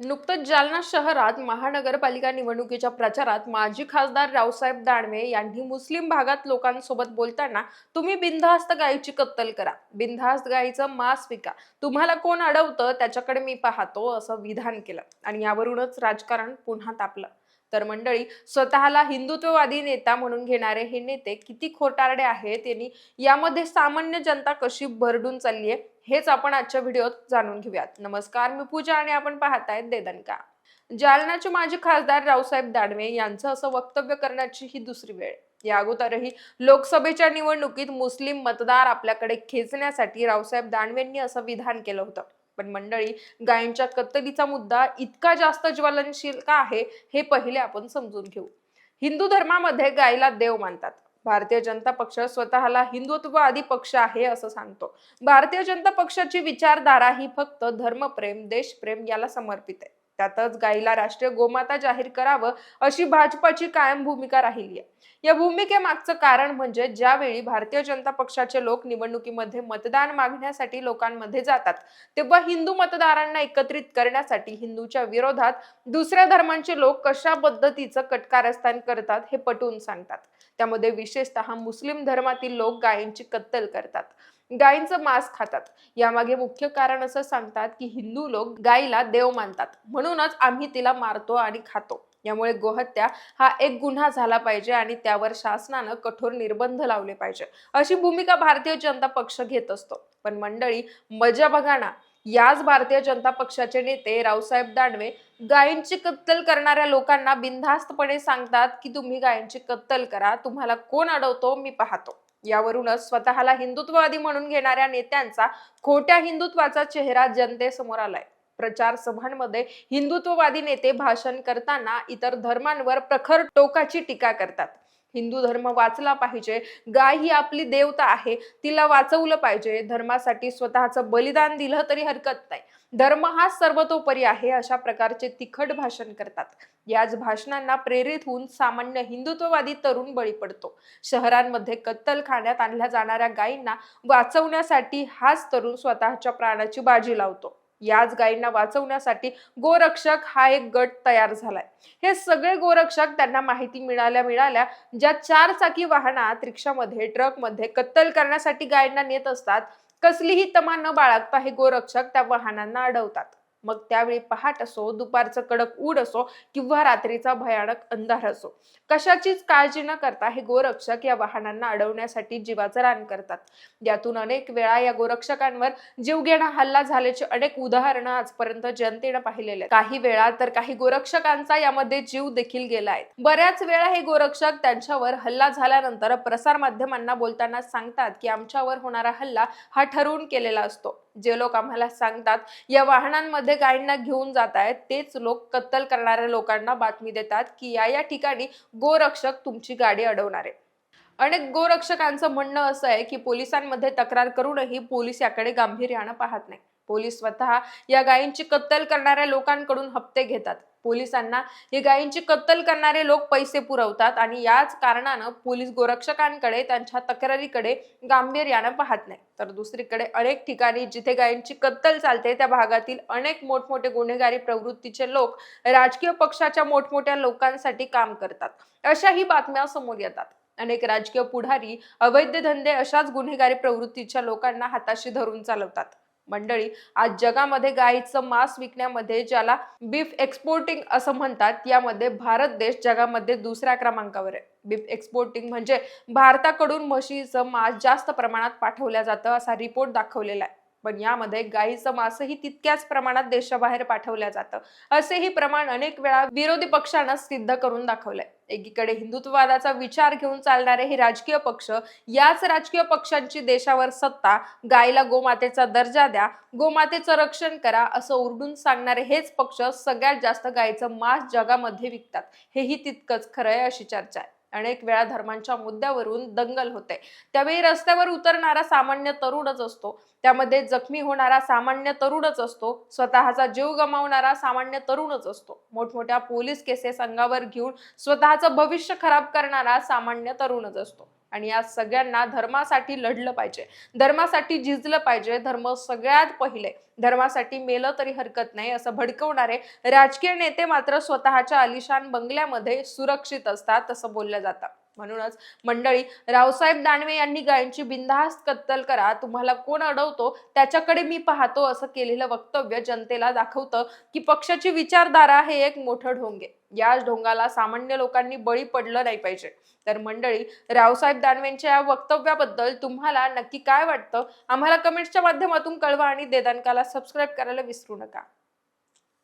नुकतंच जालना शहरात महानगरपालिका निवडणुकीच्या प्रचारात माजी खासदार रावसाहेब दानवे यांनी मुस्लिम भागात लोकांसोबत बोलताना तुम्ही बिनधास्त गायीची कत्तल करा. बिनधास्त गायीचं मांस विका तुम्हाला कोण अडवतं? त्याच्याकडे मी पाहतो असं विधान केलं. आणि यावरूनच राजकारण पुन्हा तापलं. तर मंडळी स्वतःला हिंदुत्ववादी नेता म्हणून घेणारे हे नेते किती खोटारडे आहेत यांनी यामध्ये सामान्य जनता कशी भरडून चालली आहे हेच आपण आजच्या व्हिडिओत जाणून घेऊयात. नमस्कार मी पूजा आणि आपण पाहतायत देदनका जालन्याचे माजी खासदार रावसाहेब दानवे यांचं असं वक्तव्य करण्याची ही दुसरी वेळ. या अगोदरही लोकसभेच्या निवडणुकीत मुस्लिम मतदार आपल्याकडे खेचण्यासाठी रावसाहेब दानवेंनी असं विधान केलं होतं. पण मंडळी गायींच्या कत्तलीचा मुद्दा इतका जास्त ज्वलनशील का आहे हे पहिले आपण समजून घेऊ. हिंदू धर्मामध्ये गायीला देव मानतात. भारतीय जनता पक्ष स्वतःला हिंदुत्ववादी पक्ष आहे असं सांगतो. भारतीय जनता पक्षाची विचारधारा ही फक्त धर्मप्रेम देशप्रेम याला समर्पित आहे. त्यातच गायीला राष्ट्रीय गोमाता जाहीर करावं अशी भाजपाची कायम भूमिका राहिली आहे या भूमिकेमागचं कारण म्हणजे ज्यावेळी भारतीय जनता पक्षाचे लोक निवडणुकीमध्ये मतदान मागण्यासाठी लोकांमध्ये जातात तेव्हा हिंदू मतदारांना एकत्रित करण्यासाठी हिंदूच्या विरोधात दुसऱ्या धर्मांचे लोक कशा पद्धतीचं कटकारस्थान करतात हे पटवून सांगतात. त्यामध्ये विशेषतः मुस्लिम धर्मातील लोक गायींची कत्तल करतात. गायींचं मांस खातात. यामागे मुख्य कारण असं सांगतात की हिंदू लोक गायीला देव मानतात. म्हणूनच आम्ही तिला मारतो आणि खातो. यामुळे गोहत्या हा एक गुन्हा झाला पाहिजे आणि त्यावर शासनानं कठोर निर्बंध लावले पाहिजे. अशी भूमिका भारतीय जनता पक्ष घेत असतो. पण मंडळी मजा बघा ना. याच भारतीय जनता पक्षाचे नेते रावसाहेब दानवे गायींची कत्तल करणाऱ्या लोकांना बिनधास्तपणे सांगतात की तुम्ही गायींची कत्तल करा तुम्हाला कोण अडवतो मी पाहतो. यावरूनच स्वतःला हिंदुत्ववादी म्हणून घेणाऱ्या नेत्यांचा खोट्या हिंदुत्वाचा चेहरा जनतेसमोर आलाय. प्रचार सभांमध्ये हिंदुत्ववादी नेते भाषण करताना इतर धर्मांवर प्रखर टोकाची टीका करतात. हिंदू धर्म वाचला पाहिजे. गाय ही आपली देवता आहे. तिला वाचवलं पाहिजे. धर्मासाठी स्वतःचं बलिदान दिलं तरी हरकत नाही. धर्म हा सर्वतोपरी आहे अशा प्रकारचे तिखट भाषण करतात. याच भाषणांना प्रेरित होऊन सामान्य हिंदुत्ववादी तरुण बळी पडतो. शहरांमध्ये कत्तल खाण्यात आणल्या जाणाऱ्या गायींना वाचवण्यासाठी हाच तरुण स्वतःच्या प्राणाची बाजी लावतो. याच गायींना वाचवण्यासाठी गोरक्षक हा एक गट तयार झालाय. हे सगळे गोरक्षक त्यांना माहिती मिळाल्या मिळाल्या ज्या चार चाकी वाहनात रिक्षामध्ये ट्रकमध्ये कत्तल करण्यासाठी गायींना नेत असतात. कसलीही तमा न बाळगता हे गोरक्षक त्या वाहनांना अडवतात. मग त्यावेळी पहाट असो दुपारचं कडक ऊड असो किंवा रात्रीचा भयानक अंधार असो. कशाचीच काळजी न करता हे गोरक्षक या वाहनांना अडवण्यासाठी जीवाचं रान करतात. यातून अनेक वेळा या गोरक्षकांवर जीवघेणा हल्ला झाल्याची अनेक उदाहरणं आजपर्यंत जनतेनं पाहिलेले काही वेळा तर काही गोरक्षकांचा यामध्ये जीव देखील गेलाय बऱ्याच वेळा हे गोरक्षक त्यांच्यावर हल्ला झाल्यानंतर प्रसार माध्यमांना बोलताना सांगतात की आमच्यावर होणारा हल्ला हा ठरवून केलेला असतो. जे लोक आम्हाला सांगतात या वाहनांमध्ये गायींना घेऊन जात आहेत तेच लोक कत्तल करणाऱ्या लोकांना बातमी देतात की या या ठिकाणी गोरक्षक तुमची गाडी अडवणार. आहे अनेक गोरक्षकांचं म्हणणं असं आहे की पोलिसांमध्ये तक्रार करूनही पोलीस याकडे गांभीर्यानं पाहत नाही. पोलीस स्वतः या गायींची कत्तल करणाऱ्या लोकांकडून हप्ते घेतात. पोलिसांना हे गायींची कत्तल करणारे लोक पैसे पुरवतात आणि याच कारणानं पोलीस गोरक्षकांकडे त्यांच्या तक्रारीकडे गांभीर्यानं पाहत नाही तर दुसरीकडे अनेक ठिकाणी जिथे गायींची कत्तल चालते त्या भागातील अनेक मोठमोठे गुन्हेगारी प्रवृत्तीचे लोक राजकीय पक्षाच्या मोठमोठ्या लोकांसाठी काम करतात. अशाही बातम्या समोर येतात. अनेक राजकीय पुढारी अवैध धंदे अशाच गुन्हेगारी प्रवृत्तीच्या लोकांना हाताशी धरून चालवतात. मंडळी आज जगामध्ये गायीचं मांस विकण्यामध्ये ज्याला बीफ एक्सपोर्टिंग असं म्हणतात यामध्ये भारत देश जगामध्ये दुसऱ्या क्रमांकावर आहे. बीफ एक्सपोर्टिंग म्हणजे भारताकडून म्हशीचं मांस जास्त प्रमाणात पाठवलं जातं असा रिपोर्ट दाखवलेला आहे. पण यामध्ये गाईचं मांसही तितक्याच प्रमाणात देशाबाहेर पाठवलं जातं. असेही प्रमाण अनेक वेळा विरोधी पक्षानं सिद्ध करून दाखवलंय. एकीकडे हिंदुत्ववादाचा विचार घेऊन चालणारे हे राजकीय पक्ष याच राजकीय पक्षांची देशावर सत्ता गायला गोमातेचा दर्जा द्या गोमातेचं रक्षण करा असं उरडून सांगणारे हेच पक्ष सगळ्यात जास्त गायीचं मांस जगामध्ये विकतात. हेही तितकंच खरं आहे अशी चर्चा आहे. अनेक वेळा धर्मांच्या मुद्द्यावरून दंगल होते. त्यावेळी रस्त्यावर उतरणारा सामान्य तरुणच असतो. त्यामध्ये जखमी होणारा सामान्य तरुणच असतो. स्वतःचा जीव गमावणारा सामान्य तरुणच असतो. मोठमोठ्या पोलीस केसेस अंगावर घेऊन स्वतःचं भविष्य खराब करणारा सामान्य तरुणच असतो. आणि या सगळ्यांना धर्मासाठी लढलं पाहिजे. धर्मासाठी झिजलं पाहिजे. धर्म सगळ्यात पहिले. धर्मासाठी मेलं तरी हरकत नाही असं भडकवणारे राजकीय नेते मात्र स्वतःच्या आलिशान बंगल्यामध्ये सुरक्षित असतात असं बोललं जातं. म्हणूनच मंडळी रावसाहेब दानवे यांनी गायींची बिनधास्त कत्तल करा. तुम्हाला कोण अडवतो त्याच्याकडे मी पाहतो असं केलेलं वक्तव्य जनतेला दाखवतं की पक्षाची विचारधारा हे एक मोठं ढोंगे. या ढोंगाला सामान्य लोकांनी बळी पडलं नाही पाहिजे. तर मंडळी रावसाहेब दानवेंच्या या वक्तव्याबद्दल तुम्हाला नक्की काय वाटतं? आम्हाला कमेंट्सच्या माध्यमातून कळवा आणि देदानकाला सबस्क्राईब करायला विसरू नका.